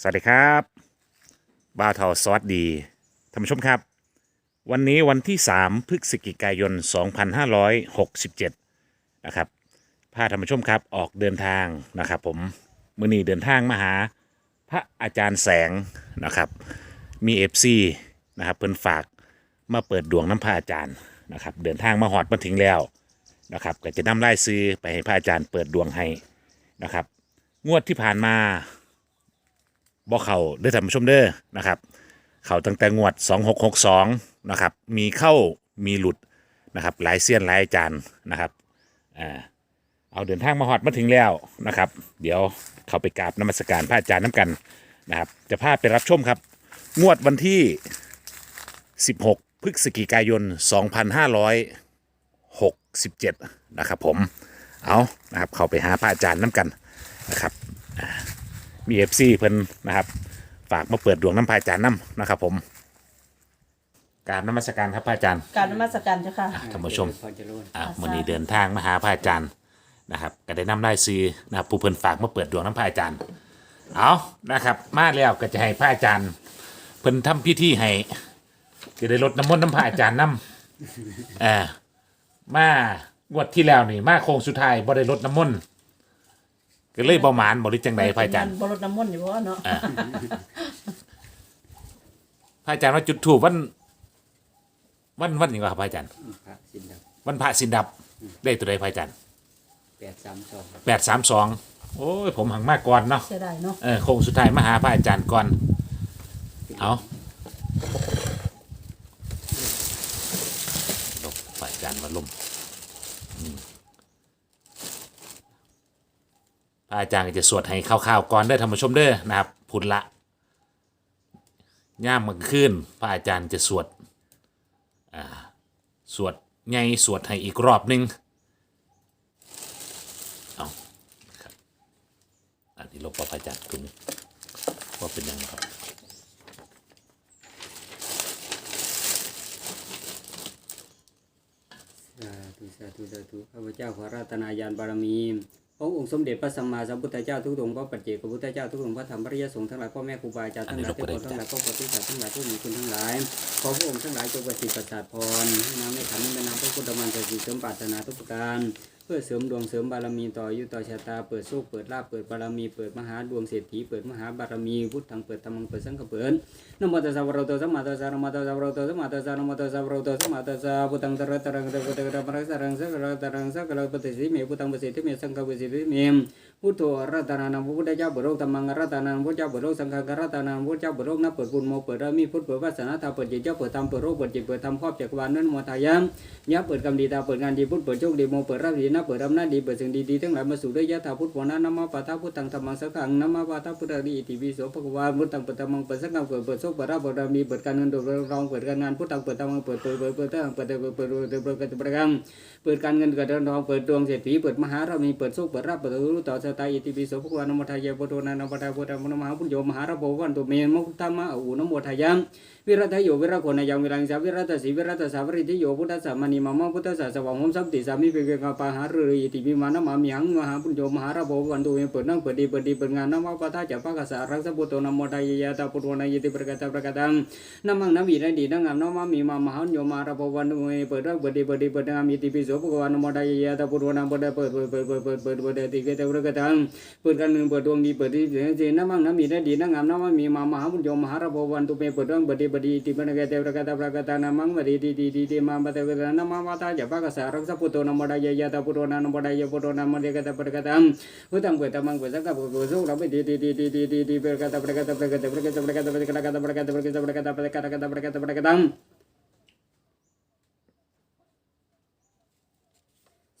สวัสดีครับบ่าเทาสวัสดีท่านผู้ชมครับ วันนี้วันที่ 3 พฤศจิกายน 2567 นะครับพาท่านผู้ชมครับออกเดินทางนะครับ ผมมือนี้เดินทางมาหา พระอาจารย์แสงนะครับ มีเอฟซีนะครับเพิ่นฝากมาเปิดดวงน้ำพระอาจารย์นะครับ เดินทางมาหอดมาถึงแล้วนะครับก็จะนำไล่ซื้อไปให้พระอาจารย์เปิดดวงให้นะครับ งวดที่ผ่านมา บ่เขาเด้ท่านผู้ชมเด้อนะครับ เขาตั้งแต่งวด 2662นะครับมีเข้ามีหลุดนะครับหลายเสี้ยนหลายอาจานนะครับอ่าเอาเดินทางมาฮอดมาถึงแล้วนะครับ เดี๋ยวเข้าไปกราบนมัสการพระอาจารย์น้ำกันนะครับ จะพาไปรับชมครับ งวดวันที่ 16 พฤศจิกายน 2567 นะครับผม เอานะครับ เข้าไปหาพระอาจารย์น้ำกันนะครับ มีเอฟซีเพิ่นนะครับ ฝากมาเปิดดวงน้ำพายจานน้ำนะครับ ผมกรารนมัสการครับพระอาจารย์ การนมัสการเจ้าค่ะ ท่านผู้ชม พอจะรู้อะค่ะวันนี้เดินทางมาหาพระอาจารย์นะครับก็ได้นำได้ซื้อนะครับผู้เพิ่นฝากมาเปิดดวงน้ำพระอาจารย์ เอานะครับมาแล้วก็จะให้พระอาจารย์ เพิ่นทำพิธีให้จะได้ลดน้ำมนต์น้ำพระอาจารย์น้ำเออมางวดที่แล้วนี่มาโค้งสุดท้ายบ่ได้ลดน้ำมนต์ ก็เลยบ่หมานบ่หรือจังไดพระอาจารย์บรดน้ำมนต์อยู่เพราะว่าเนาะพระอาจารย์ว่าจุดถูกวันวันวันยังไงครับพระอาจารย์พระสินดับวันพระสินดับได้ตัวใดพระอาจารย์แปดสามสองแปดสามสองโอ้ยผมหังมากก่อนเนาะเสียดายเนาะเออโค้งสุดท้ายมาหาพระอาจารย์ก่อนเอาลบพระอาจารย์มาลมอืมพระ อาจารย์ก็จะสวดให้ข่าวๆก่อนเด้อท่านผู้ชมเด้อนะครับพุนละย่ามมันขึ้นพระอาจารย์จะสวดสวดไงสวดให้อีกรอบหนึงเอาครับอันนี้ลบประพาจากตรงนี้ว่าเป็นยังไงครับสาธุสาธุสาธุข้าพเจ้าขอรัตนายานบารมี องค์สมเด็จพระสัมมาสัมพุทธเจ้าทุกองค์พระปัจเจกพุทธเจ้าทุกองค์พระธรรมพระริยสงฆ์ทั้งหลายพ่อแม่ครูบาอาจารย์ทั้งหลายทพบุตรทั้งหลายพ่อปฏิสัตว์ทั้งหลายผู้มีคุณทั้งหลายขอพระองค์ทั้งหลายจงประสิทธิ์ประสาทพรน้ำในขันธ์ในแม่น้ำพระพุทธมันจะสีเสริมปรารถนาทุกประการ เพื่อเสริมดวงเสริมบารมีต่ออายุต่อชะตาเปิดโชคเปิดลาภเปิดบารมีเปิดมหาดวงเศรษฐีเปิดมหาบารมีพุทธังเปิดธรรมังเปิดสังฆเปิดนโมตัสสะภะคะวะโตสัมมาตัสสะนะโมตัสสะภะคะวะโตสัมมาตัสสะนะโมตัสสะภะคะวะโตสัมมาตัสสะพุทธังตระตรังตระตระตรังตรังสักกะระตรังสักกะระปฏิสิเมพุทธังปฏิสิเมสังฆปฏิสิเม พุทโธรัตนานังพระพุทธเจ้าเปิดโลกธรรมังรัตนานังพระเจ้าเปิดโลกสังฆังอรัตนานังพระเจ้าเปิดโลกนับเปิดบุญโมเปิดรามีพุทธเปิดวาสนาตาเปิดจิตเจ้าเปิดธรรมเปิดโลกเปิดจิตเปิดธรรมครอบจักรวาลนั้นโมทายามยะเปิดกรรมดีตาเปิดงานดีพุทธเปิดโชคดีโมเปิดราบดีนะเปิดอำนาจดีเปิดสิ่งดีๆทั้งหลายมาสู่ด้วยยะถาพุทธวนานะมะปะทะพุทธังธรรมังสังฆังนะมะปะทะพุทธดีอิติวิโสภควาพุทธังเปิดธรรมังเปิดสังฆังเปิดเปิดโชคเปิดราบเปิดรามีเปิดการเงินเปิดรองเปิดการงานพุทธังเปิดธรรมังเปิดเปิดเปิดเปิดเปิดเปิดเปิดเปิดเปิดเปิดเปิดเปิดเปิดการเปิดการเงินเกิดทองเปิดดวงเศรษฐีเปิดมหารามีเปิดโชคเปิดราบเปิดรู้ต่อชะตาอิติปิโสภควานโมทายะพุโธนานโมทายะพุทธมหาพุทโยมหาราโภวันตุเมนมุตตมะอูนโมทายะวิรัตโยวิรักโขนยังวิรังสาวิรัตสีวิรัตสาวริติโยพุทธสามานิมามะพุทธสาสวังมสัมติสามิเปเกกาปาหารืออิติมิมานะมามิหังมหาพุทโยมหาราโภวันตุเมเปิดนั่งเปิดดีเปิดดีเปิดงานนมะปะทะจัปปะกะสารังสพุทโธนโมทายะตาพุทโธนายติประกาตประกาตังนมังนวีนดีนังงามนมามีมามหาโยมาระภวันเมเปิดรักเปิดดีเปิดดีเปิดงามอิติปิโสภควานโมดายยะตาปุโรนังเปิดเปิดเปิดเปิดเปิดเปิดเปิดเปิดติเกตระกตังเปิดการเงินเปิดดวงดีเปิดดีเสียนมังนมีดีนังงามนมามีมามหาบุญโยมหาระภวันตุเมเปิดรักเปิดดีเปิดดีติมันเกตระกตประกตานมังวดีดีดีดีดีมาปะเตกตานมาวัตาจัปปะกะสารักสพุทโธนโมดายยะตาปุโรนังโมดายยะปุโรนังมเดกตประกตังพุทธังเปิดธรรมังเปิดสังฆเปิดสุขเราไม่ดีดีดีดีดีดีดีประกตประกตประกตประกตประกตประกตประกตประกตประกตประกตประกตประกตประกตประกตประกตั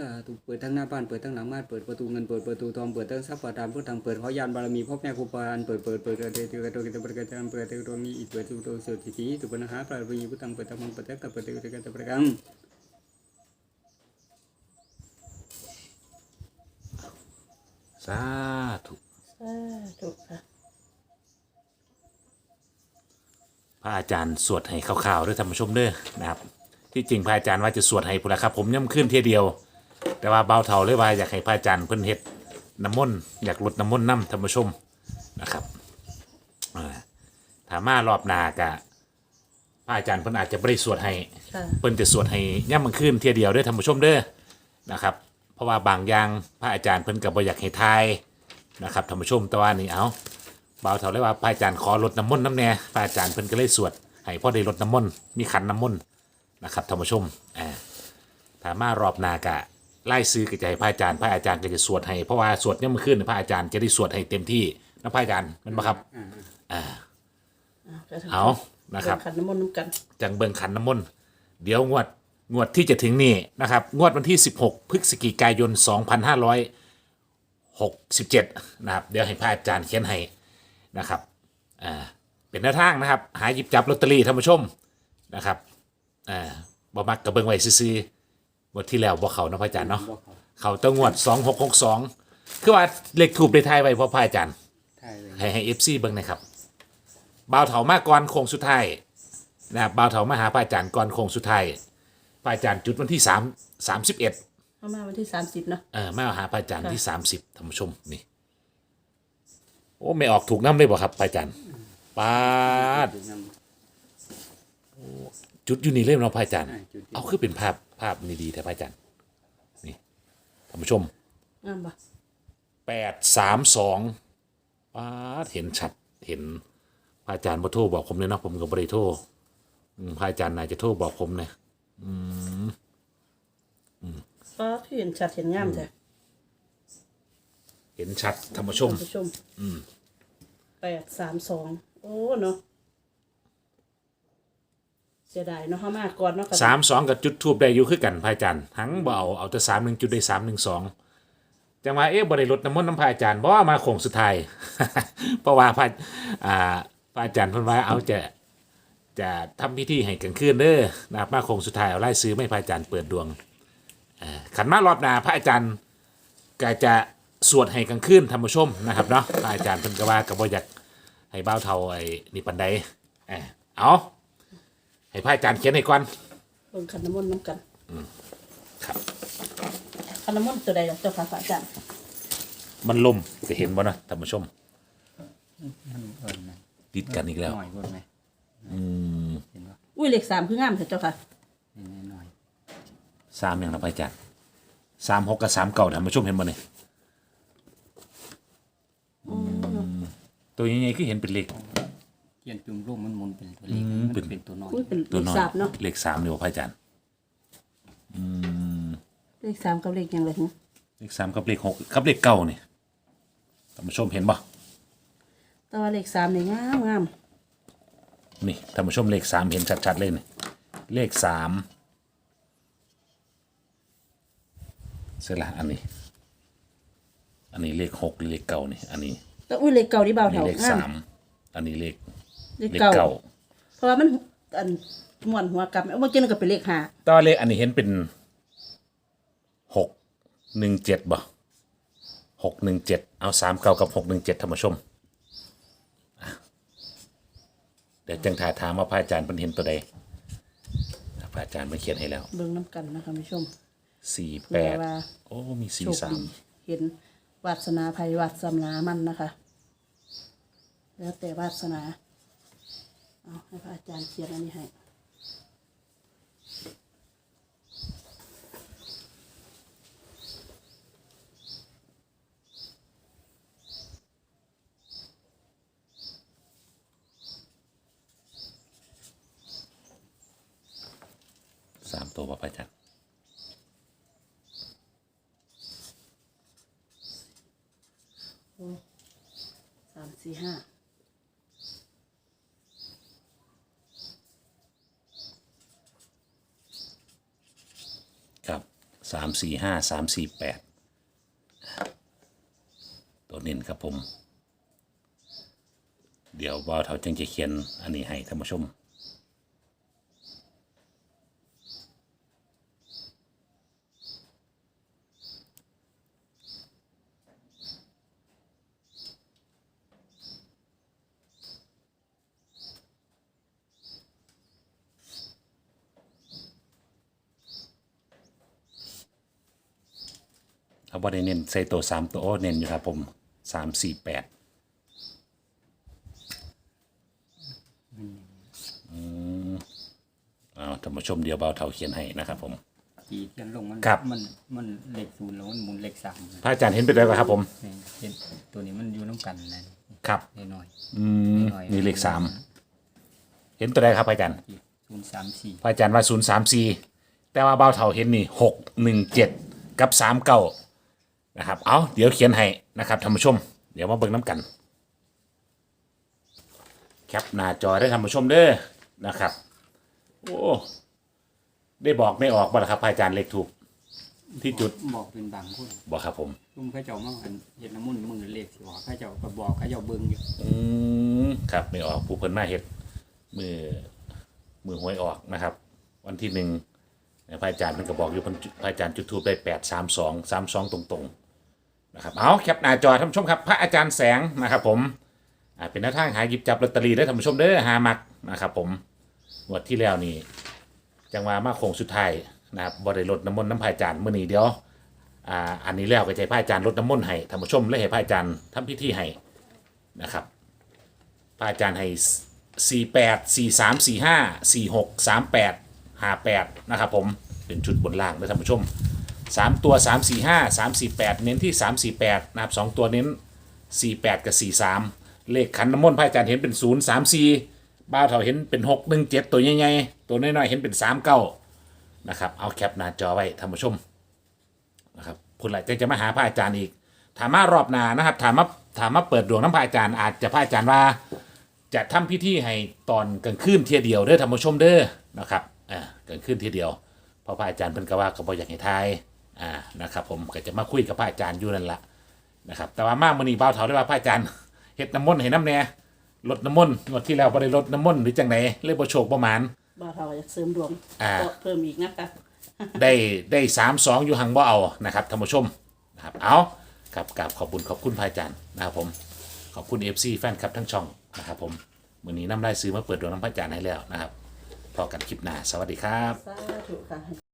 สาธุเปิดทั้งหน้าบ้านเปิดทั้งหลังบ้านเปิดประตูเงินเปิดประตูทองเปิดทั้งทรัพย์ประทานพุทธังเปิดเพราะยานบารมีพบแม่ครูปานเปิดเปิดเปิดเกิดเกิดเกิดเกิดเกิดเกิดเปิดเกิดดวงนี้อิจเปิดดวงโตสุติทีตุปนะฮะปราบรีพุทธังเปิดธรรมังเปิดเกิดเปิดเกิดเกิดเกิดเกิดสาธุสาธุค่ะพระอาจารย์สวดให้ข่าวๆด้วยท่านผู้ชมเด้อนะครับที่จริงพระอาจารย์ว่าจะสวดให้พุนละครับ ผมย่ำขึ้นเทียเดียว แต่ว่าเบาเท่าเลยว่าอยากให้พระอาจารย์เพิ่นเฮ็ดน้ำมนต์อยากลดน้ำมนต์น้ำท่านผู้ชมนะครับามารอบหนากะพระอาจารย์เพิ่นอาจจะบ่ได้สวดให้ค่ะเพิ่นจะสวดให้ย่ำมันขึ้นเทียเดียวเด้อท่านผู้ชมเด้อนะครับ เพราะว่าบางอย่างพระอาจารย์เพิ่นก็บ่อยากให้ทายนะครับท่านผู้ชมแต่ว่านี่เอาบ่าวเท่าเลยว่าพระอาจารย์ขอลดน้ำมนต์น้ำแน่พระอาจารย์เพิ่นก็เลยสวดให้พ่อได้ลดน้ำมนต์มีขันน้ำมนต์นะครับท่านผู้ชมอ่าถามารอบหนากะ ไล่ซื้อกระจายพระอาจารย์พระอาจารย์ก็จะสวดให้เพราะว่าสวดย่ำมันขึ้นพระอาจารย์จะได้สวดให้เต็มที่นะพระอาจารย์แมันบ่ครับอ่าเอานะครับขันน้ำมนต์น้ำกันจังเบิงขันน้ำมนต์เดี๋ยวงวดงวดที่จะถึงนี่นะครับ งวดวันที่ 16 พฤศจิกายน 2567 นะครับ เดี๋ยวให้พระอาจารย์เขียนให้นะครับอ่าเป็นแนวทางนะครับ หาหยิบจับลอตเตอรี่ท่านผู้ชมนะครับอ่าบ่มักกระเบิงไว้ซื้อๆ งวดที่แล้วบ่เขานะพระอาจารย์เนาะบอกเขาเขาต้องงวด2662คือว่าเลขถูกได้ทายไว้เพราะพระอาจารย์ใช่เลยให้ให้เอฟซีเบิ่งหนะครับบ่าวเถามาก่อนโค้งสุดท้ายนะครับบ่าวเถามาหาพระอาจารย์ก่อนโค้งสุดท้ายพระอาจารย์จุดวันที่สามสามสิบเอ็ดเข้ามาวันที่สามสิบเนาะ เออมาหาพระอาจารย์ค่ะที่สามสิบท่านผู้ชมนี่ โอ้ไม่ออกถูกน้ำเลยบ่ครับพระอาจารย์ปาด จุดนจุดอยู่นี่เล่มเนาะพระอาจารย์ำอ่าจุดเอาคือเป็นภาพ ภาพนี่ดีแต่พระอาจารย์นี่ท่านผู้ชมงามปะแปดสามสองปาดเห็นชัดเห็นพระอาจารย์บ่โทรบอกผมเลยเนาะผมก็บ่ได้โทรอืมพระอาจารย์นายจะโทรบอกผมเนี่ยก็เห็นชัดเห็นงามแท้เห็นชัดท่านผู้ชม ท่านผู้ชมแปดสามสองโอ้เนาะ เสียดายเนาะเข้ามาก่อนเนาะสามสองกับจุดทูบได้อยู่คือกันพระอาจารย์ทั้งบ่เอาเอาแต่สามหนึ่งจุดได้สามหนึ่งสองจังว่าเอ๊ะบ่ได้ลดน้ำมนต์น้ำพระอาจารย์บ่ามาโค้งสุดท้าย เพราะว่าพระอ่าพระอาจารย์เพิ่นว่าเอาจะจะทำพิธีให้กันคืนเด้อนะครับมาโค้งสุดท้ายเอาไล่ซื้อไม่พระอาจารย์เปิดดวงอ่าขันมารอบหนาพระอาจารย์ก็จะสวดให้กันคืนท่านผู้ชมนะครับเนาะพระอาจารย์เพิ่นก็ว่าก็บ่อยากให้บ้าวเท่าไอ้นี่ปานใดเอ้ยเอา ให้พระอาจารย์เขียนให้ก่อนเบิ่งขันน้ำมนต์น้ำกันครับขันน้ำมนต์ตัวใดล่ะเจ้าค่ะพระอาจารย์มันล่มจะเห็นบ่นะท่านผู้ชม มันเอิญไหมติดกันอีกแล้ว หน่อยเอิญไหมอืมเห็นปะอุ้ยเลขสามคืองามเถอะเจ้าค่ะนี่หน่อยสามอย่างละไปจัดสามหกกับสามเก่าท่านผู้ชมเห็นบ่เนี่ยตัวยังไงคือเห็นเป็นเลข เทียนจุ่มรูปมันหมุนเป็นตัวเล็กอืมมันเป็น เป็นตัวน้อยอุ้ยเป็นตัวเลขน้อยสามเนาะเลขสามนี่บ่พระอาจารย์เลขสามกับเลขหยังเลยหึเลขสามกับเลขหกกับเลขเก้านี่ท่านผู้ชมเห็นบ่แต่ว่าเลขสามนี่งามงามนี่ท่านผู้ชมเลขสามเห็นชัดๆเลยนี่เลขสามเสร็จละอันนี้ อันนี้เลขหกหรือเลขเก้านี่ อันนี้แต่อุ้ยเลขเก่าที่เบาอันนี้เถาเลขงาสามมอันนี้เลข เลขเลขเก่า เก้าเพราะว่ามันอันม่วนหัวกลับเมื่อกี้นั่นก็เป็นเลขห้าตอนเลขอันนี้เห็นเป็นหกหนึ่งเจ็ดบ่หกหนึ่งเจ็ดเอาสามเก้ากับหกหนึ่งเจ็ดธรรมชมอะเดี๋ยวจังถ่ายถามว่าพระอาจารย์เป็นเห็นตัวใดพระอาจารย์มันเขียนให้แล้วเบิ่งน้ำกันนะคะคุณผู้ชม สี่แปเพื่อดว่า โอ้มีโชสี่คสาม ดีเห็นวาสนาภัยวาสนามันนะคะ แล้วแต่วาสนา เอาให้พระอาจารย์เขียนอันนี้ให้สามตัวบอกไปจัดรย์ สามสี่ห้า ครับ สามสี่ห้าสามสี่แปดตัวเน้นครับผม เดี๋ยวบ่าวเท่าจังจะเขียนอันนี้ให้ท่านผู้ชม เขาบ่ได้เน้นใส่ตัวสามตัวเน้นอยู่ครับผมสามสี่แปดอืมเอาท่านผู้ชมเดียวเบาเท่าเขียนให้นะครับผม ตีเทียนลงมันครับ มันมันเหล็กศูนย์แล้วมันหมุนเหล็กสามพระอาจารย์เห็นไปแล้วครับผม นี่เห็นตัวนี้มันอยู่น้ำกันนะครับ นิดหน่อยอืมนี่เลขสาม เห็นตัวใดครับพระอาจารย์ ศูนย์สามสี่พระอาจารย์ว่าศูนย์สามสี่แต่ว่าเบาเท่าเห็นนี่หกหนึ่งเจ็ดกับสามเก้า นะครับ เอาเดี๋ยวเขียนให้นะครับท่านผู้ชม เดี๋ยวมาเบิ่งน้ำกัน แคปหน้าจอได้ท่านผู้ชมเด้อนะครับ โอ้ ได้บอกไม่ออกบ่ล่ะครับพระอาจารย์เลขถูก ที่จุดบอกเป็นบางคนบอกครับผมลุงเข้าเจ้ามาหันเห็นน้ำมันต์มือเลขสิว่าเข้าเจ้าก็บอกเข้าเจ้าเบิ่งอยู่อืมครับไม่ออกผู้เพิ่นมาเฮ็ดมือมือหวยออกนะครับ วันที่หนึ่ง พระอาจารย์เพิ่นก็บอกอยู่เพิ่นจุดพระอาจารย์จุดทูปได้แปดสามสองสามสองตรงๆ นะครับเอาแคปหน้าจอท่านผู้ชมครับ พระอาจารย์แสงนะครับผมเป็นหน้าทางหาหยิบจับลอตเตอรี่ได้ท่านผู้ชมเด้อหามักนะครับผมงวดที่แล้วนี่จังหวะมาโค้งสุดท้ายนะครับบ่ได้ลดน้ำมนต์น้ำพระอาจารย์มื้อนี้เดียวอ่าอันนี้แล้วก็ให้พระอาจารย์ลดน้ำมนต์ให้ท่านผู้ชมและให้พระอาจารย์ทำพิธีให้นะครับพระอาจารย์ให้สี่แปดสี่สามสี่ห้าสี่หกสามแปดห้าแปดนะครับผมเป็นชุดบนล่างนะท่านผู้ชม สามตัวสามสี่ห้าสามสี่แปดเน้นที่สามสี่แปดนะครับสองตัวเน้นสี่แปดกับสี่สามเลขขันน้ำมนต์พระอาจารย์เห็นเป็นศูนย์สามสี่บ้าวเถาเห็นเป็นหกหนึ่งเจ็ดตัวใหญ่ๆตัวน้อยๆเห็นเป็นสามเก้านะครับเอาแคปหน้าจอไว้ท่านผู้ชมนะครับพูดอะไรจะมาหาพระอาจารย์อีก ถามมารอบหน้านะครับถามมาถามมาเปิดดวงน้ำพระอาจารย์อาจจะพระอาจารย์ว่า จะทำพิธีให้ตอนกลางคืนเทียเดียวเด้อท่านผู้ชมเด้อนะครับอ่ากลางคืนเทียเดียวเพราะพระอาจารย์เพิ่นก็ว่าก็บ่อยากให้ทาย อ่านะครับผมก็จะมาคุยกับพระอาจารย์อยู่นั่นละนะครับแต่ว่ามากมื้อนี้บ่าวเฒ่าได้ว่าพระอาจารย์เฮ็ดน้ำมนต์ให้น้ำแน่ลดน้ำมนต์งวดที่แล้วบ่ได้ลดน้ำมนต์หรือจังไดเลยบ่โชคบ่หมานบ่าวเท่าอยากเสริมดวงอ่าก็เพิ่มอีกนะคะได้ได้สามสองอยู่หังบ่เอานะครับท่านผู้ชมนะครับเอาครับกราบขอบคุณขอบคุณพระอาจารย์นะครับผมขอบคุณ FC แฟนคลับทั้งช่องนะครับผมมื้อนี้น้ำได้ซื้อมาเปิดดวงน้ำพระอาจารย์ให้แล้วนะครับพอกันคลิปหน้าสวัสดีครับ สาธุค่ะ